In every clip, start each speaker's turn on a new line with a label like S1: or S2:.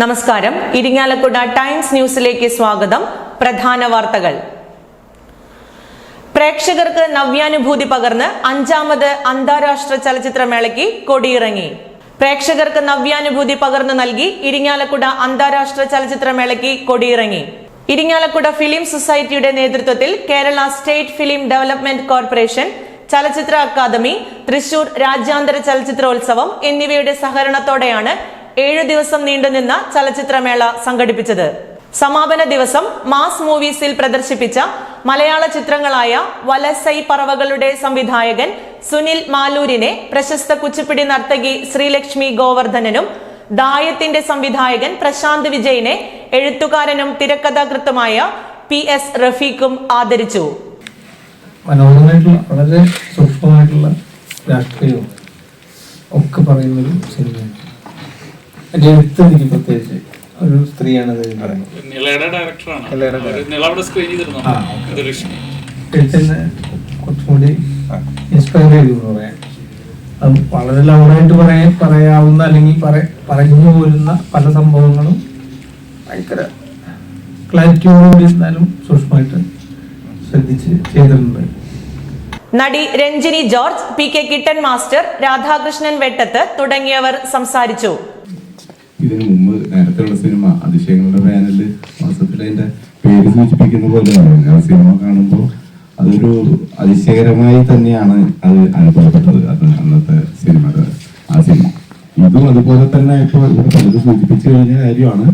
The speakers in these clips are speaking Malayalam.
S1: നമസ്കാരം. ഇരിങ്ങാലക്കുട ടൈംസ് ന്യൂസിലേക്ക് സ്വാഗതം. പ്രധാന വാർത്തകൾ. പ്രേക്ഷകർക്ക് നവ്യാനുഭൂതി പകർന്ന് അഞ്ചാമത് അന്താരാഷ്ട്ര ചലച്ചിത്രമേളയ്ക്ക് കൊടിയിറങ്ങി. പ്രേക്ഷകർക്ക് നവ്യാനുഭൂതി പകർന്നു നൽകി ഇരിങ്ങാലക്കുട അന്താരാഷ്ട്ര ചലച്ചിത്രമേളയ്ക്ക് കൊടിയിറങ്ങി. ഇരിങ്ങാലക്കുട ഫിലിം സൊസൈറ്റിയുടെ നേതൃത്വത്തിൽ Kerala state film development corporation ചലച്ചിത്ര അക്കാദമി തൃശൂർ രാജ്യാന്തര ചലച്ചിത്രോത്സവം എന്നിവയുടെ സഹകരണത്തോടെയാണ് ഏഴു ദിവസം നീണ്ടുനിന്ന ചലച്ചിത്രമേള സംഘടിപ്പിച്ചത്. സമാപന ദിവസം മാസ് മൂവീസിൽ പ്രദർശിപ്പിച്ച മലയാള ചിത്രങ്ങളായ വലസൈ പറവകളുടെ സംവിധായകൻ സുനിൽ മാലൂരിനെ പ്രശസ്ത കുച്ചിപ്പിടി നർത്തകി ശ്രീലക്ഷ്മി ഗോവർദ്ധനനും ദായത്തിന്റെ സംവിധായകൻ പ്രശാന്ത് വിജയനെ എഴുത്തുകാരനും തിരക്കഥാകൃത്തുമായ പി എസ് റഫീഖും ആദരിച്ചു.
S2: മനോഹരമായിട്ടുള്ള വളരെ സൂക്ഷ്മമായിട്ടുള്ള രാഷ്ട്രീയവും ഒക്കെ പറയുന്നൊരു സിനിമയാണ്. എന്റെ പ്രത്യേകിച്ച് ഒരു സ്ത്രീയാണ് അത് എഴുതുന്നത്
S3: ഡയറക്ടറാണ്
S2: നിളയുടെ
S3: അവർ നിള അവിടെ സ്ക്രീൻ ചെയ്തിരുന്നു?
S2: ആ.
S3: ഇത് ലക്ഷ്മി
S2: എഴുത്തിന് കുറച്ചും കൂടി ഇൻസ്പയർ ചെയ്തു എന്ന് പറയാൻ അത് വളരെ ലൗഡായിട്ട് പറയാൻ പറയാവുന്ന അല്ലെങ്കിൽ പറഞ്ഞു പോരുന്ന പല സംഭവങ്ങളും ഭയങ്കര ക്ലാരിറ്റിയോടുകൂടി എന്നാലും സൂക്ഷ്മമായിട്ട് ശ്രദ്ധിച്ച് ചെയ്തിട്ടുണ്ട്.
S1: നടി Ranjini George P K Kittan master Radhakrishnan Vettath തുടങ്ങിയവർ സംസാരിച്ചു.
S4: ഇതിനു മുമ്പ് നേരത്തെയുള്ള സിനിമ അതിശയങ്ങളുടെ പാനലിൽ മാസത്തിൽ അതിന്റെ പേര് സൂചിപ്പിക്കുന്ന പോലെയാണ് ആ സിനിമ കാണുമ്പോൾ അതൊരു അതിശയകരമായി തന്നെയാണ് അത് അനുഭവപ്പെട്ടത് അത് അന്നത്തെ സിനിമയുടെ ആ സിനിമ. ഇതും അതുപോലെ തന്നെ ഇപ്പോൾ ഇവിടെ പലരും സൂചിപ്പിച്ചു കഴിഞ്ഞ കാര്യമാണ്.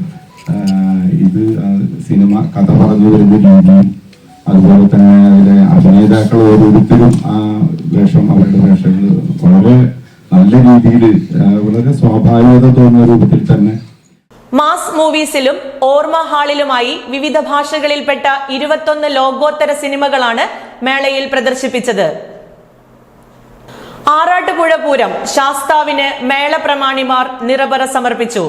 S4: ഇത് സിനിമ കഥ പറഞ്ഞു വരുന്ന രീതിയും അതുപോലെ തന്നെ അതിലെ അഭിനേതാക്കൾ ഓരോരുത്തരും ആ വേഷം അവരുടെ വേഷങ്ങൾ വളരെ നല്ല രീതിയിൽ വളരെ സ്വാഭാവികത തോന്നുന്ന രൂപത്തിൽ തന്നെ.
S1: മാസ് മൂവീസിലും ഓർമ്മ ഹാളിലുമായി വിവിധ ഭാഷകളിൽപ്പെട്ട ഇരുപത്തൊന്ന് ലോകോത്തര സിനിമകളാണ് മേളയിൽ പ്രദർശിപ്പിച്ചത്. ആറാട്ടുപുഴ പൂരം ശാസ്താവിന് മേള പ്രമാണിമാർ നിറപറ സമർപ്പിച്ചു.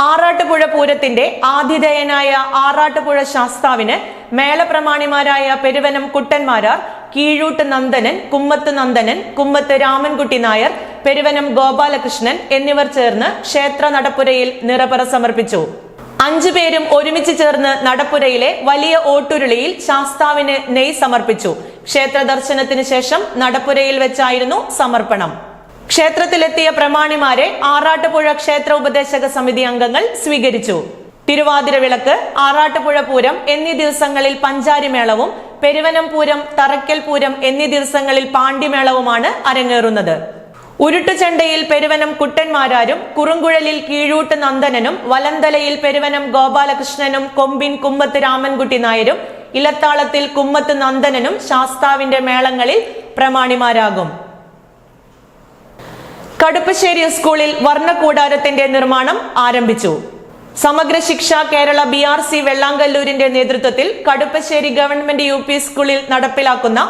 S1: ആറാട്ടുപുഴ പൂരത്തിന്റെ ആതിഥേയനായ ആറാട്ടുപുഴ ശാസ്താവിന് മേളപ്രമാണിമാരായ പെരുവനം കുട്ടന്മാരാർ കീഴൂട്ട് നന്ദനൻ കുമ്മത്ത് നന്ദനൻ കുമ്മത്ത് രാമൻകുട്ടി നായർ പെരുവനം ഗോപാലകൃഷ്ണൻ എന്നിവർ ചേർന്ന് ക്ഷേത്ര നടപ്പുരയിൽ നിറപറ സമർപ്പിച്ചു. അഞ്ചു പേരും ഒരുമിച്ച് ചേർന്ന് നടപ്പുരയിലെ വലിയ ഓട്ടുരുളിയിൽ ശാസ്താവിന് നെയ് സമർപ്പിച്ചു. ക്ഷേത്ര ദർശനത്തിന് ശേഷം നടപ്പുരയിൽ വെച്ചായിരുന്നു സമർപ്പണം. ക്ഷേത്രത്തിലെത്തിയ പ്രമാണിമാരെ ആറാട്ടുപുഴ ക്ഷേത്ര ഉപദേശക സമിതി അംഗങ്ങൾ സ്വീകരിച്ചു. തിരുവാതിര വിളക്ക് ആറാട്ടുപുഴ പൂരം എന്നീ ദിവസങ്ങളിൽ പഞ്ചാരിമേളവും പെരുവനം പൂരം തറക്കൽ പൂരം എന്നീ ദിവസങ്ങളിൽ പാണ്ഡിമേളവുമാണ് അരങ്ങേറുന്നത്. ഉരുട്ടുചണ്ടയിൽ പെരുവനം കുട്ടന്മാരാരും കുറുങ്കുഴലിൽ കീഴൂട്ട് നന്ദനനും വലന്തലയിൽ പെരുവനം ഗോപാലകൃഷ്ണനും കൊമ്പിൻ കുമ്പത്ത് രാമൻകുട്ടി നായരും ഇലത്താളത്തിൽ കുമ്മത്ത് നന്ദനനും ശാസ്താവിന്റെ മേളങ്ങളിൽ പ്രമാണിമാരാകും. കടുപ്പശ്ശേരി സ്കൂളിൽ വർണകൂടാരത്തിന്റെ നിർമ്മാണം ആരംഭിച്ചു. Samagra Shiksha Kerala B R C വെള്ളാങ്കല്ലൂരിന്റെ നേതൃത്വത്തിൽ കടുപ്പശ്ശേരി ഗവൺമെന്റ് യു പി സ്കൂളിൽ നടപ്പിലാക്കുന്ന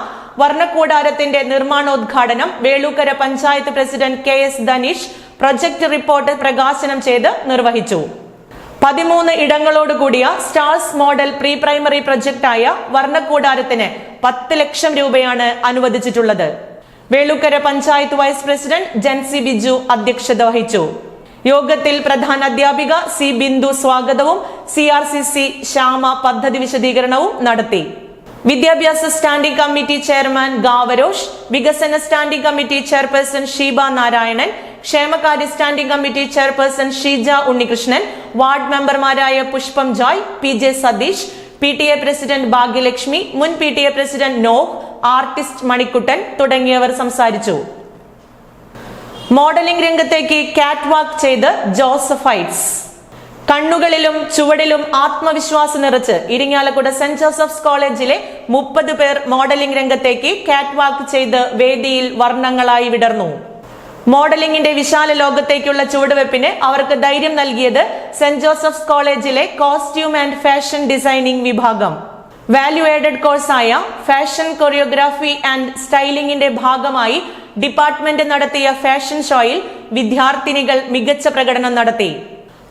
S1: വർണക്കൂടാരത്തിന്റെ നിർമ്മാണോദ്ഘാടനം Velookkara panchayat president K S Dhaneesh project report പ്രകാശനം ചെയ്ത് നിർവഹിച്ചു. പതിമൂന്ന് ഇടങ്ങളോടുകൂടിയ സ്റ്റാർസ് മോഡൽ പ്രീ പ്രൈമറി പ്രൊജക്ടായ വർണക്കൂടാരത്തിന് പത്ത് ലക്ഷം രൂപയാണ് അനുവദിച്ചിട്ടുള്ളത്. വേളൂക്കര പഞ്ചായത്ത് വൈസ് പ്രസിഡന്റ് ജൻസി ബിജു അധ്യക്ഷത വഹിച്ചു. യോഗത്തിൽ പ്രധാന അധ്യാപിക സി ബിന്ദു സ്വാഗതവും C R C C Shyama പദ്ധതി വിശദീകരണവും നടത്തി. വിദ്യാഭ്യാസ സ്റ്റാൻഡിംഗ് കമ്മിറ്റി ചെയർമാൻ ഗാവരോഷ് വികസന standing committee chairperson Sheeba Narayanan ക്ഷേമകാര്യ standing committee chairperson Sheeja Unnikrishnan ward മെമ്പർമാരായ Pushpam Joy P J Satheesh P T A president Bhagyalakshmi മുൻ P T A president Noah artist Manikuttan തുടങ്ങിയവർ സംസാരിച്ചു. മോഡലിംഗ് രംഗത്തേക്ക് കാറ്റ് വാക്ക് ചെയ്ത് ജോസഫൈറ്റ്സ്. കണ്ണുകളിലും ചുവടിലും ആത്മവിശ്വാസം നിറച്ച് ഇരിങ്ങാലക്കുട സെന്റ് ജോസഫ്സ് കോളേജിലെ മുപ്പത് പേർ മോഡലിംഗ് രംഗത്തേക്ക് കാറ്റ് വാക്ക് ചെയ്ത് വേദിയിൽ വർണങ്ങളായി വിടർന്നു. മോഡലിംഗിന്റെ വിശാല ലോകത്തേക്കുള്ള ചുവടുവെപ്പിന് അവർക്ക് ധൈര്യം നൽകിയത് സെന്റ് ജോസഫ്സ് കോളേജിലെ കോസ്റ്റ്യൂം ആൻഡ് ഫാഷൻ ഡിസൈനിംഗ് വിഭാഗം. വാല്യൂ ആഡഡ് കോഴ്സായ ഫാഷൻ കൊറിയോഗ്രാഫി ആൻഡ് സ്റ്റൈലിംഗിന്റെ ഭാഗമായി ഡിപ്പാർട്ട്മെന്റ് നടത്തിയ ഫാഷൻ ഷോയിൽ വിദ്യാർത്ഥിനികൾ മികച്ച പ്രകടനം നടത്തി.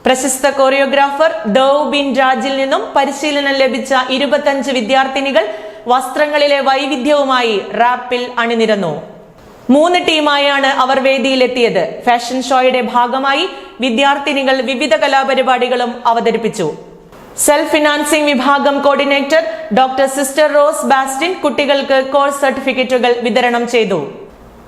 S1: പ്രശസ്ത കൊറിയോഗ്രാഫർ ദവ് ബിൻ രാജിൽ നിന്നും പരിശീലനം ലഭിച്ച ഇരുപത്തഞ്ച് വിദ്യാർത്ഥിനികൾ വസ്ത്രങ്ങളിലെ വൈവിധ്യവുമായി റാപ്പിൽ അണിനിരന്നു. മൂന്ന് ടീമായാണ് അവർ വേദിയിലെത്തിയത്. ഫാഷൻ ഷോയുടെ ഭാഗമായി വിദ്യാർത്ഥിനികൾ വിവിധ കലാപരിപാടികളും അവതരിപ്പിച്ചു. സെൽഫ് ഫിനാൻസിംഗ് വിഭാഗം coordinator doctor sister Rose Bastin കുട്ടികൾക്ക് കോഴ്സ് സർട്ടിഫിക്കറ്റുകൾ വിതരണം ചെയ്തു.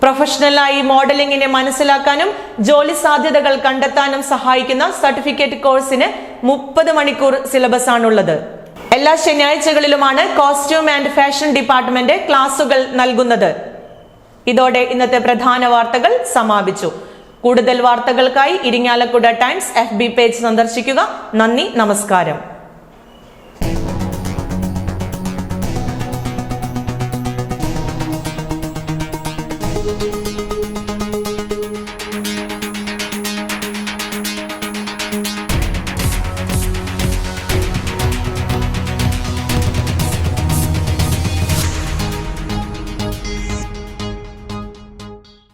S1: പ്രൊഫഷണലായി മോഡലിംഗിനെ മനസ്സിലാക്കാനും ജോലി സാധ്യതകൾ കണ്ടെത്താനും സഹായിക്കുന്ന സർട്ടിഫിക്കറ്റ് കോഴ്സിന് മുപ്പത് മണിക്കൂർ സിലബസ് ആണുള്ളത് എല്ലാ ശനിയാഴ്ചകളിലുമാണ് കോസ്റ്റ്യൂം ആൻഡ് ഫാഷൻ ഡിപ്പാർട്ട്മെന്റ് ക്ലാസുകൾ നൽകുന്നത്. ഇതോടെ ഇന്നത്തെ പ്രധാന വാർത്തകൾ സമാപിച്ചു. കൂടുതൽ വാർത്തകൾക്കായി ഇരിങ്ങാലക്കുട ടൈംസ് എഫ് പേജ് സന്ദർശിക്കുക. നന്ദി നമസ്കാരം.